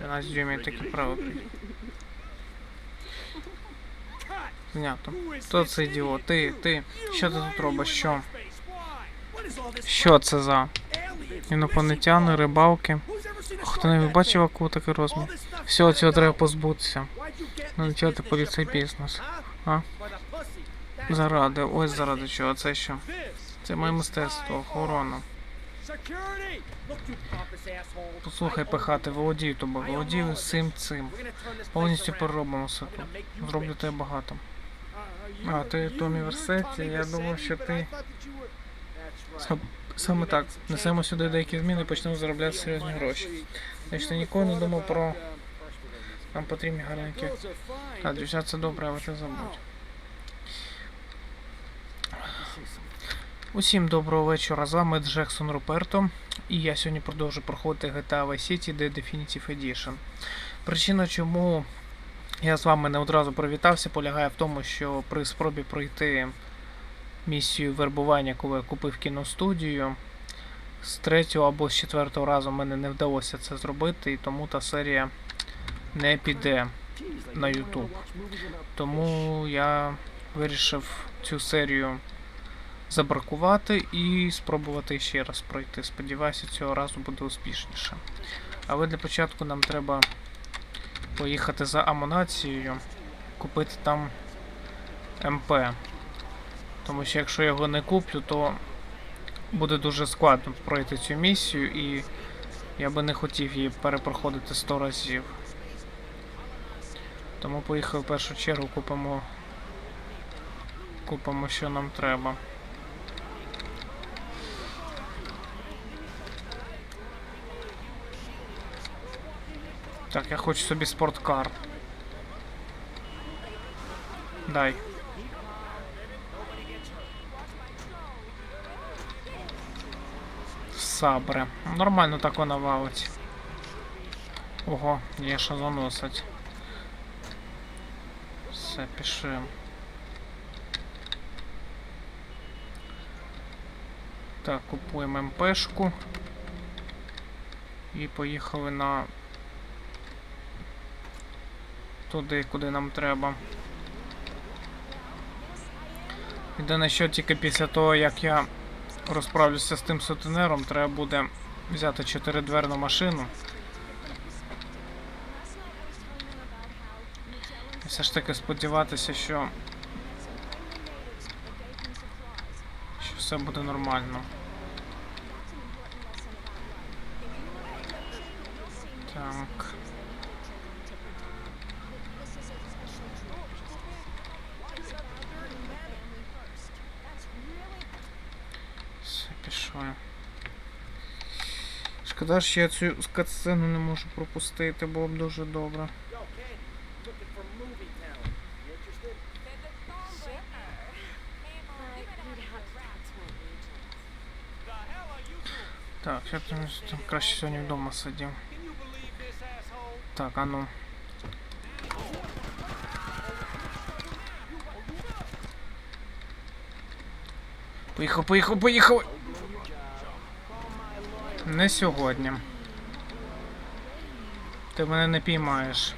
12 дюймів такі право. Знято. Хто це ідіот? Ти, ти. Що ти тут робиш? Що? Що це за інопланетяни, рибалки? Хто не бачив акул такий розмір? Всього цього треба позбутися. Ну чого ти поліцей бізнес? А? Заради, ось заради чого, це що? Це моє мистецтво, охорона. Послухай, пихати, володію тобою, володію всім цим. Повністю переробимо все тут. Зроблю тебе багато. А, ти в університеті, я думав, що ти. Саме так. Несемо сюди деякі зміни і почнемо заробляти серйозні гроші. Я ще ніколи не думав про. Нам потрібні гарненькі. А, дівчат, це добре, але ти забудь. Усім доброго вечора. З вами Джексон Руперто. І я сьогодні продовжу проходити GTA Vice City The Definitive Edition. Причина, чому я з вами не одразу привітався, полягає в тому, що при спробі пройти місію вербування, коли я купив кіностудію, з третього або з четвертого разу мене не вдалося це зробити, і тому та серія не піде на YouTube. Тому я вирішив цю серію забракувати і спробувати ще раз пройти. Сподіваюся, цього разу буде успішніше. Але для початку нам треба поїхати за амунацією, купити там МП. Тому що якщо його не куплю, то буде дуже складно пройти цю місію і я би не хотів її перепроходити 100 разів. Тому поїхав в першу чергу, купимо. Купимо, що нам треба. Так, я хочу собі спорткар. Дай. Сабре. Нормально так вона валить. Ого, є що заносить. Все, пішли. Так, купуємо МПшку. І поїхали на туди, куди нам треба. Єдине, що тільки після того, як я розправлюся з тим сутенером, треба буде взяти чотиридверну машину. І все ж таки сподіватися, що, що все буде нормально. пішли. Шкода, що я цю скатсцену не можу пропустити, було б дуже добре. Так, я там, там краще сьогодні вдома сидів. Так, а ну. Поїхав, поїхав, поїхав! Не сьогодні. Ти мене не піймаєш.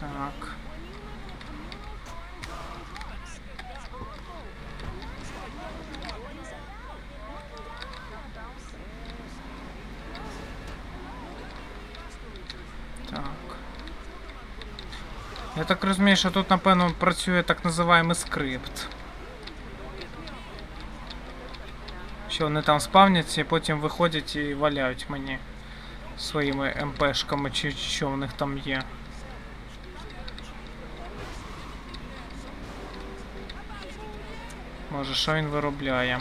Так. Так. Я так розумію, що тут, напевно, працює так називаємий скрипт. Що вони там спавняться і потім виходять і валяють мені своїми МПшками чи що в них там є. Може, що він виробляє?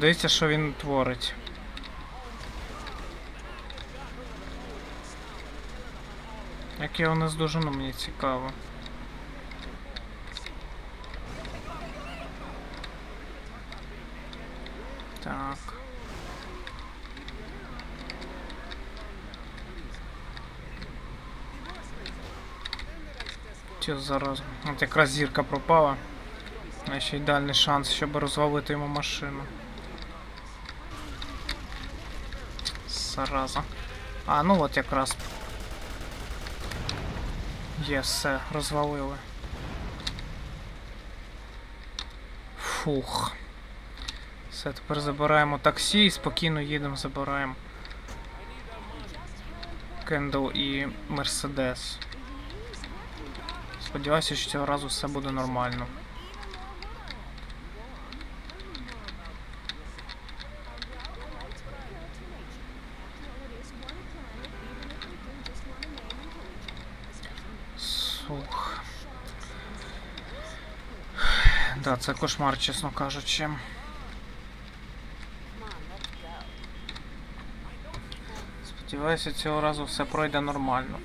Подивіться, що він творить. Як його наздожену, мені цікаво. Так. Що зараз? От якраз зірка пропала. А ідеальний шанс, щоб розвалити йому машину. Зараза. А, ну от якраз. Є, все, розвалили. Фух. Все, тепер забираємо таксі і спокійно їдемо, забираємо. Кендл і Мерседес. Сподіваюся, що цього разу все буде нормально. Да, це кошмар, чесно кажучи. Сподіваюся, цього разу все пройде нормально.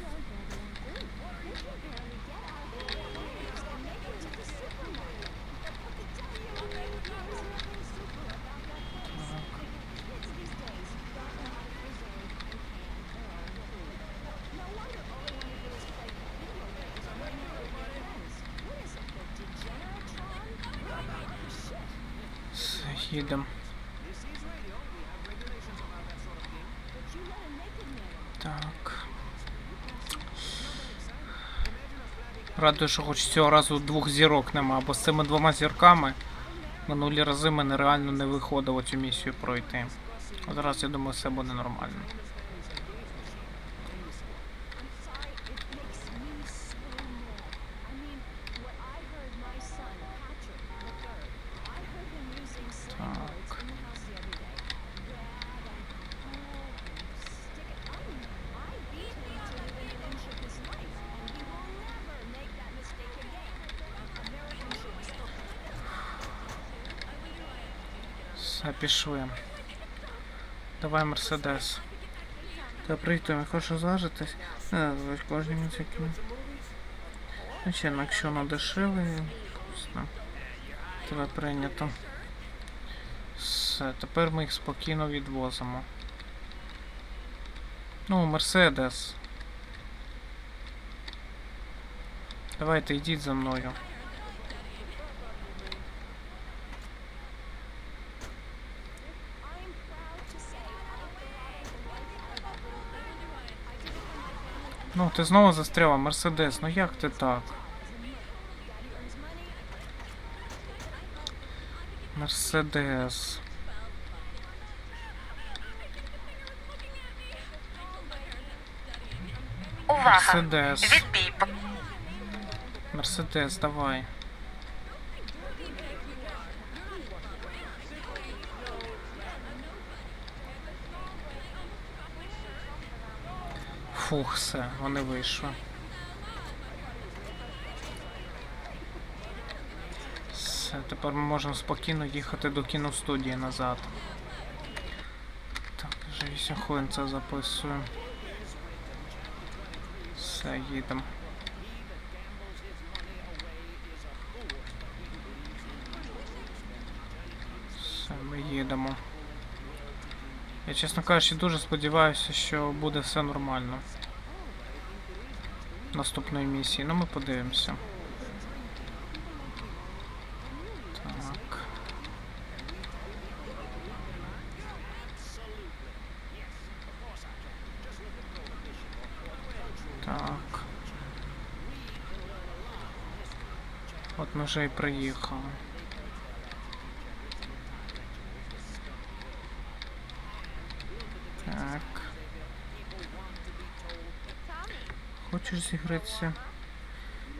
Так. Радую, що хоч цього разу двох зірок нема, бо з цими двома зірками минулі рази мене реально не виходило цю місію пройти. Зараз я думаю, все буде нормально. Пішли. Давай Мерседес. Та приїхали, хочу зважитись. Не, зваж кожним таким. Ну ну, якщо воно дешеве, вкусно. Тебе прийнято. Все, тепер ми їх спокійно відвозимо. Ну, Мерседес. Давайте йдіть за мною. Ну, ти знову застряла, Мерседес, ну як ти так? Мерседес. Увага! Мерседес. Відбій. Мерседес, давай. Фух, все, вони вийшли. Все, тепер ми можемо спокійно їхати до кіностудії назад. Так, вже 8 хвилин це записую. Все, їдемо. Все, ми їдемо. Я, чесно кажучи, дуже сподіваюся, що буде все нормально. Наступної місії. Ну ми подивимося. Так. Так. От ми вже і приїхали. Хочеш зігратися?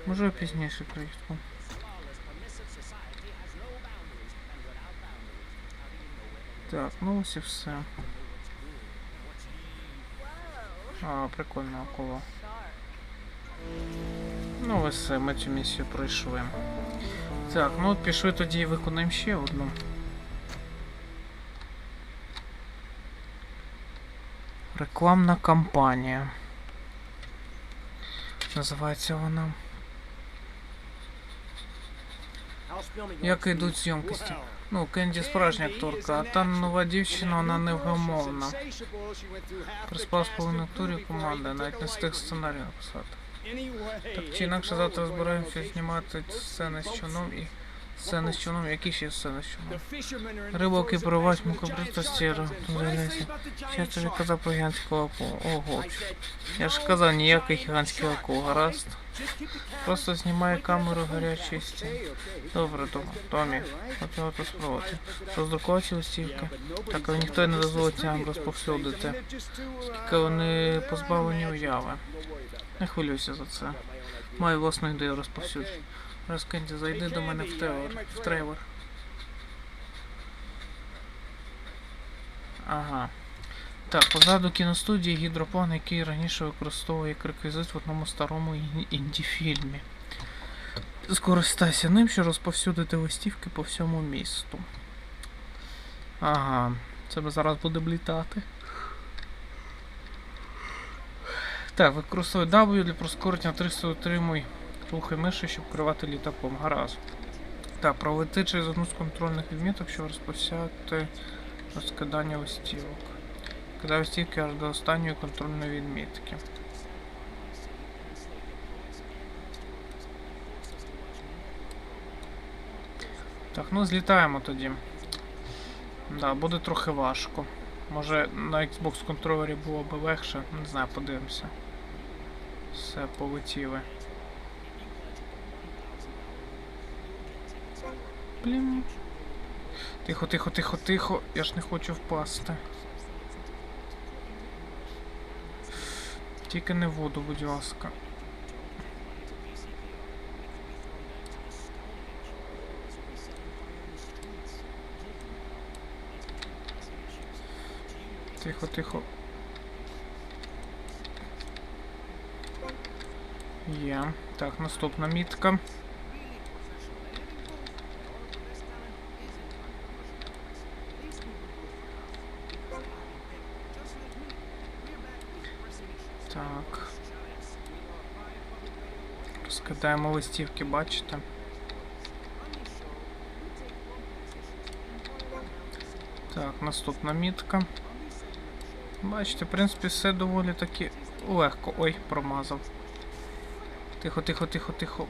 Можу пізніше приїхати. Так, ну ось і все. А, прикольно коло. Ну ось ми цю місію пройшли. Так, ну от пішли тоді і виконаємо ще одну. Рекламна кампанія. Називається вона. Як йдуть зйомки? Ну, Кенді справжня акторка, а та нова дівчина, вона невгомовна. Приспав з половиною турів команди, навіть не встиг сценарій написати. Так чи інакше завтра збираємося знімати сцени з човном і сцени з човном, які ще сцени з човном? Рибалки проривають мукобритості, розглядається. Ще я тобі казав про гігантську акулу. Ого. Я ж казав, ніяких гігантських акул, гаразд. Просто знімає камеру гарячої стіни. Добре, Том, Томі, от його то спробувати. Роздрукувати листівки. Так, але ніхто не дозволить нам розповсюдити. Тільки вони позбавлені уяви. Не хвилюйся за це. Маю власну ідею розповсюдження. Раз зайди до мене в тревер. В тревер. Ага. Так, позаду кіностудії гідроплан, який раніше використовував як реквізит в одному старому ін- інді-фільмі. Скористайся ним, щоб розповсюдити листівки по всьому місту. Ага, це зараз будемо літати. Так, використовуй W для прискорення 300 отримуй рухи миші, щоб керувати літаком. Гаразд. Так, пролети через одну з контрольних відміток, щоб розпочати розкидання листівок. Кидаю листівки аж до останньої контрольної відмітки. Так, ну злітаємо тоді. Да, буде трохи важко. Може на Xbox контролері було б легше, не знаю, подивимося. Все, полетіли. Блін. Тихо, тихо, тихо, тихо. Я ж не хочу впасти. Тільки не воду, будь ласка. Тихо, тихо. Є. Так, наступна мітка. Так. Розкидаємо листівки, бачите? Так, наступна мітка. Бачите, в принципі, все доволі таки легко. Ой, промазав. Тихо, тихо, тихо, тихо.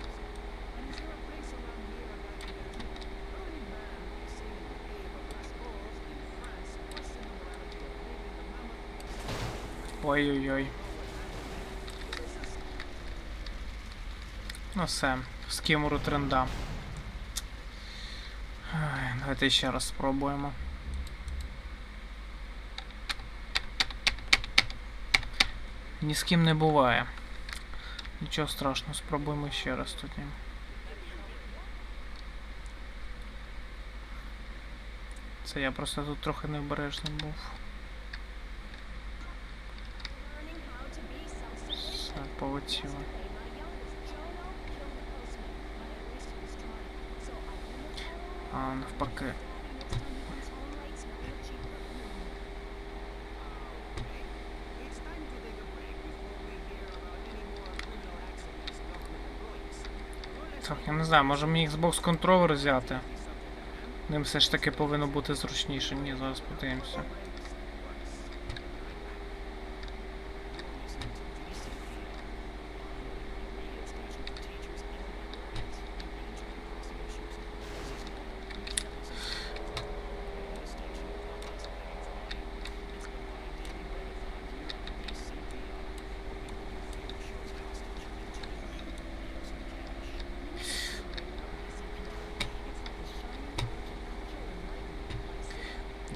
Ой-ой-ой. Ну все, з скімуру тренда. Ай, Давайте ще раз спробуємо. Ні з ким не буває. Нічого страшного, спробуємо ще раз тоді. Це я просто тут трохи необережний був. Все, полетіло. А, навпаки. Так, я не знаю, може мені Xbox контролер взяти. Ним все ж таки повинно бути зручніше. Ні, зараз подивимося.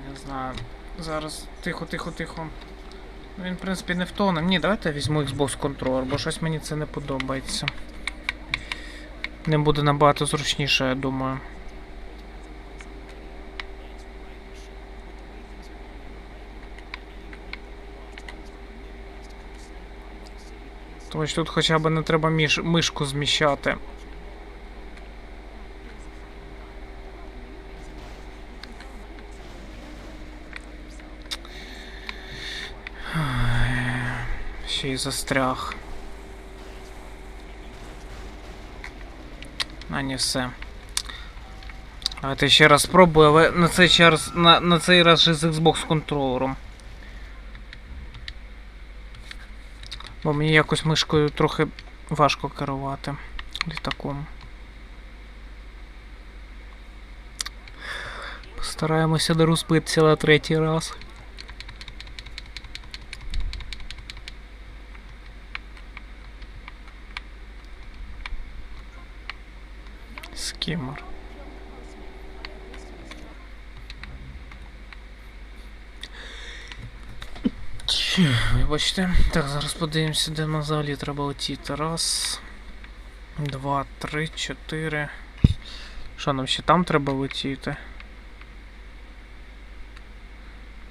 Не знаю. Зараз тихо, тихо, тихо. Ну, Він, в принципі, не втоне. Ні, давайте я візьму Xbox контролер, бо щось мені це не подобається. Не буде набагато зручніше, я думаю. Тому що тут хоча б не треба міш... мишку зміщати. Ще й застряг. А, не все. Давайте ще раз спробую, але на цей час на, на цей раз же з Xbox контролером. Бо мені якось мишкою трохи важко керувати літаком. Постараємося не розбитися на третій раз. Скімер. Вибачте. Так, зараз подивимося, де нам взагалі треба летіти. Раз. Два, три, чотири. Що нам ще там треба летіти?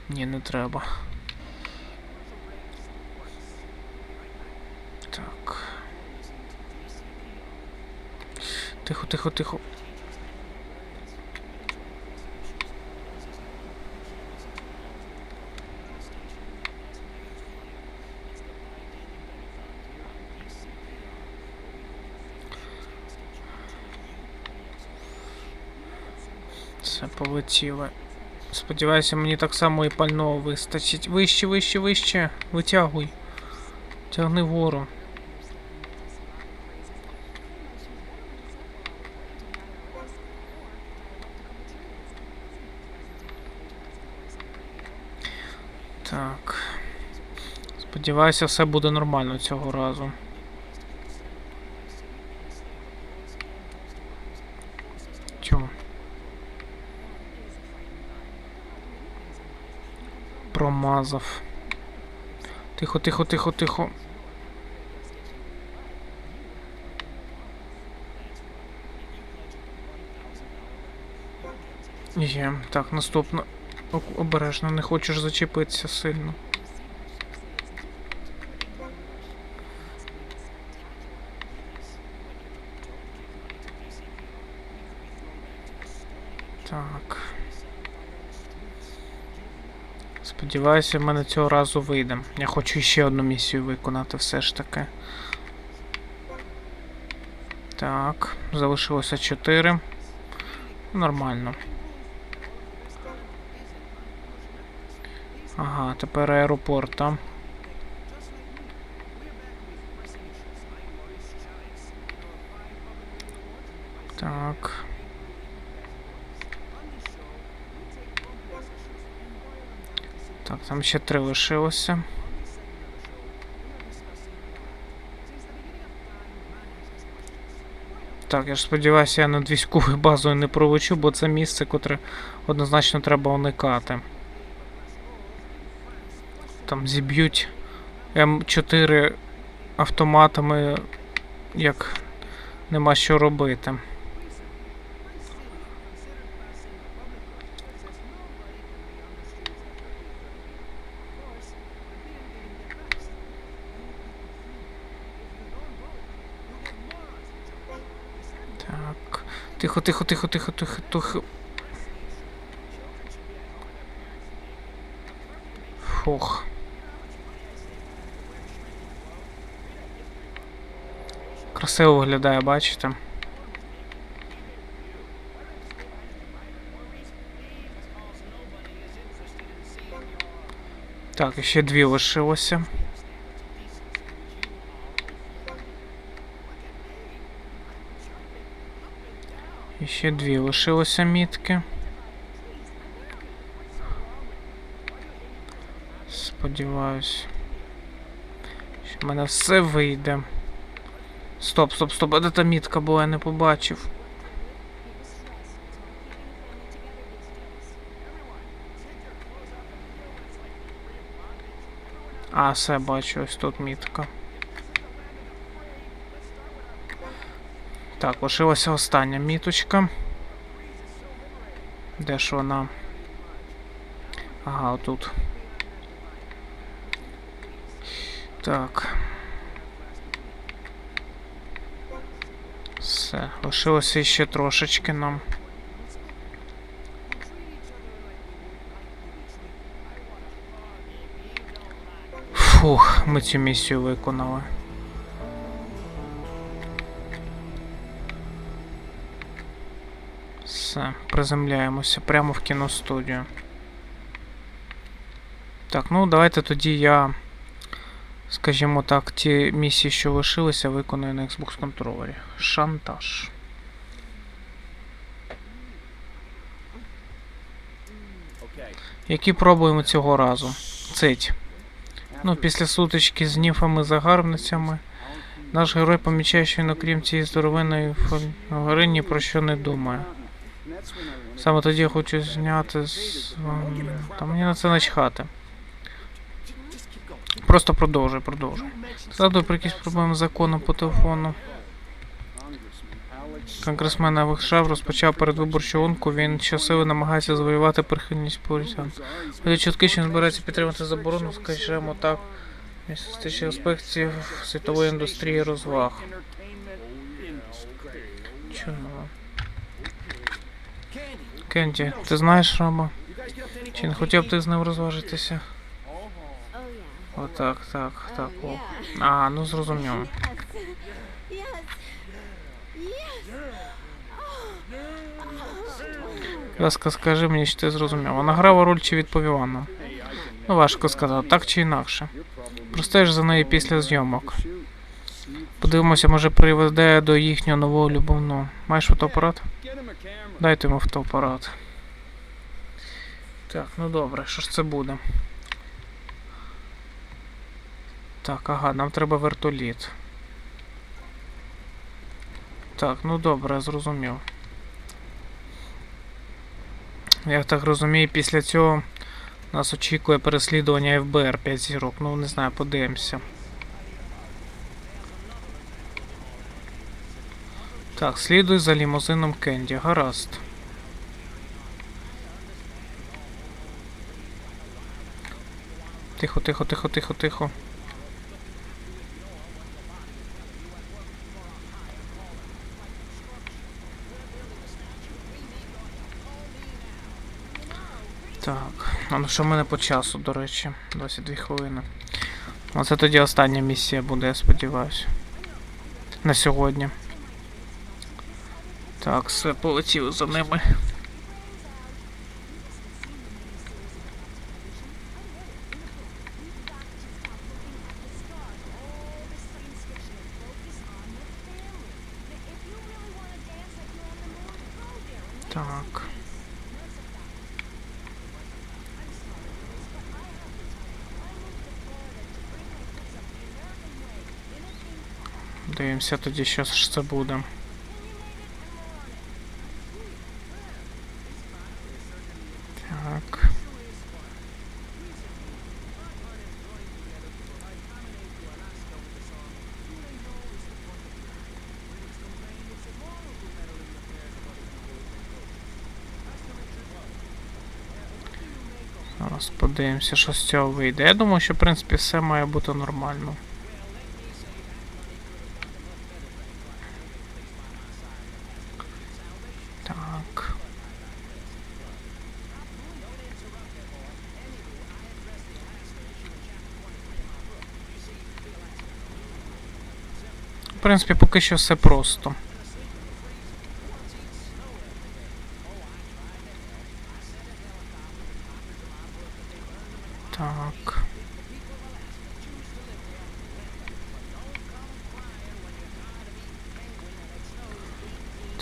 Ні, не треба. Так. Тихо, тихо, тихо. Все полетіло. Сподіваюся, мені так само і пального вистачить. Вище, вище, вище. Витягуй. Тягни вгору. Так. Сподіваюся, все буде нормально цього разу. Чому? Промазав. Тихо, тихо, тихо, тихо. Є. Так, наступно. Обережно, не хочеш зачепитися сильно. Так. Сподіваюся, в мене цього разу вийде. Я хочу ще одну місію виконати все ж таки. Так, залишилося 4. Нормально. Ага, тепер аеропорт там. Так. Так, там ще три лишилося. Так, я ж сподіваюся, я над військовою базою не пролечу, бо це місце, котре однозначно треба уникати. Там зіб'ють М4 автоматами, як нема що робити. Так. Тихо, тихо, тихо, тихо, тихо, тихо. Фух. Красиво виглядає, бачите? Так, ще дві лишилося. Ще дві лишилося мітки. Сподіваюсь. Що в мене все вийде. Стоп, стоп, стоп, а де та мітка була, я не побачив. А, все бачу, ось тут мітка. Так, лишилася остання міточка. Де ж вона? Ага, отут. Так. Все, лишилося ще трошечки нам. Фух, ми цю місію виконали. Приземляємося прямо в кіностудію. Так, ну давайте тоді я, скажімо так, ті місії, що лишилися, виконую на Xbox контролері. Шантаж. Які пробуємо цього разу? Цить. Ну, після сутички з ніфами загарбницями, наш герой помічає, що він, окрім цієї здоровенної гори, ні про що не думає. Саме тоді я хочу зняти з. м, Та мені на це начхати. Просто продовжуй, продовжуй. Згадую про якісь проблеми з законом по телефону. Конгресмен Шав розпочав передвиборчу гонку, він щосили намагається завоювати прихильність політян. Коли чутки, що він збирається підтримати заборону, скажімо так, містичних аспектів світової індустрії розваг. Чудово. Кенді, ти знаєш Рома? Чи не хотів б ти з ним розважитися? Отак, так, так, о. А, ну зрозуміло. Ласка, скажи мені, що ти зрозумів. Вона грала роль чи відповіла нам? Ну, важко сказати, так чи інакше. Простежиш за нею після зйомок. Подивимося, може приведе до їхнього нового любовного. Маєш фотоапарат? Дайте йому фотоапарат. Так, ну добре, що ж це буде? Так, ага, нам треба вертоліт. Так, ну добре, зрозумів. Я так розумію, після цього нас очікує переслідування ФБР 5 зірок. Ну, не знаю, подивимося. Так, слідуй за лімузином Кенді. Гаразд. Тихо, тихо, тихо, тихо, тихо. Так, а ну що в мене по часу, до речі, 22 хвилини. Оце тоді остання місія буде, я сподіваюся. На сьогодні. Так, все, полетів за ними. Дивимося тоді, що ж це буде. Так. Зараз подивимося, що з цього вийде. Я думаю, що в принципі все має бути нормально. Так. В принципі, поки що все просто. Так.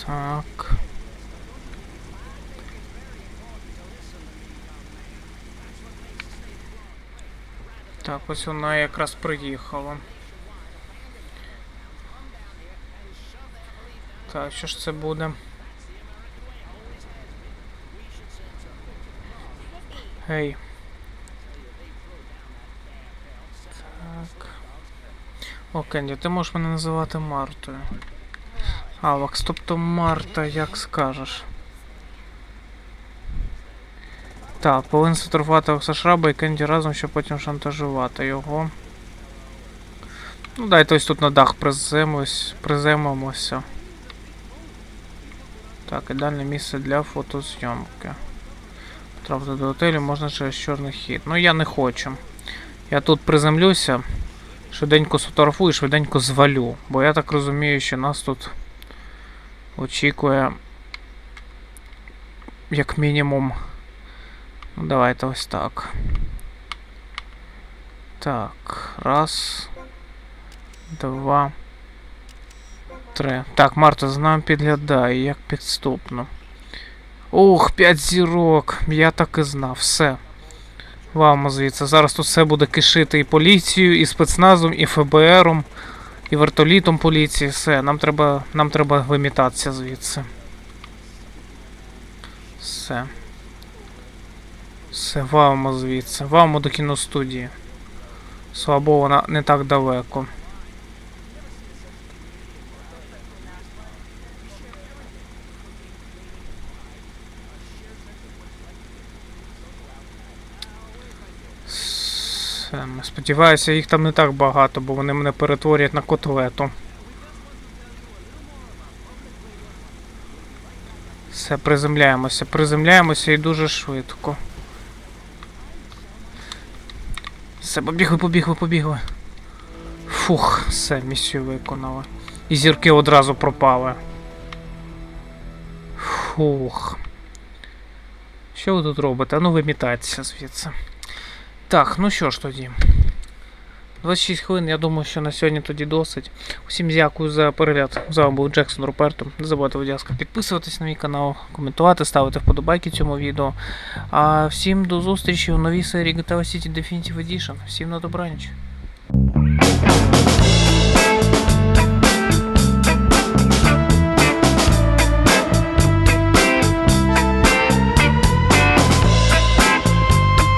Так. Так, ось вона якраз приїхала. Так, що ж це буде? Гей. Так. О, Кенді, ти можеш мене називати Мартою. Авакс, тобто Марта, як скажеш. Так, повинен сфотографувати Авакса Шраба і Кенді разом, щоб потім шантажувати його. Ну, дайте ось тут на дах приземлюсь, приземимося. Так, ідеальне місце для фотозйомки. Потрапити до готелю можна через чорний хід. Ну я не хочу. Я тут приземлюся, швиденько сфотографую, швиденько звалю. Бо я так розумію, що нас тут очікує як мінімум. Ну, давайте ось так. Так, раз. Два. Три. Так, Марта з нами підглядає, як підступно. Ух, 5 зірок. Я так і знав. Все. Вамо звідси. Зараз тут все буде кишити і поліцією, і спецназом, і ФБРом, і вертолітом поліції. Все, нам треба, нам треба вимітатися звідси. Все. Все, вамо звідси. Вамо до кіностудії. Слава Богу, вона не так далеко. Сподіваюся, їх там не так багато, бо вони мене перетворять на котлету. Все, приземляємося, приземляємося і дуже швидко. Все, побігли, побігли, побігли. Фух, все, місію виконали. І зірки одразу пропали. Фух. Що ви тут робите? А ну вимітайтеся звідси. Так, ну що ж тоді. 26 хвилин, я думаю, що на сьогодні тоді досить. Усім дякую за перегляд. З вами був Джексон Руперто. Не забувайте, будь ласка, підписуватись на мій канал, коментувати, ставити вподобайки цьому відео. А всім до зустрічі у новій серії GTA City Definitive Edition. Всім на добраніч.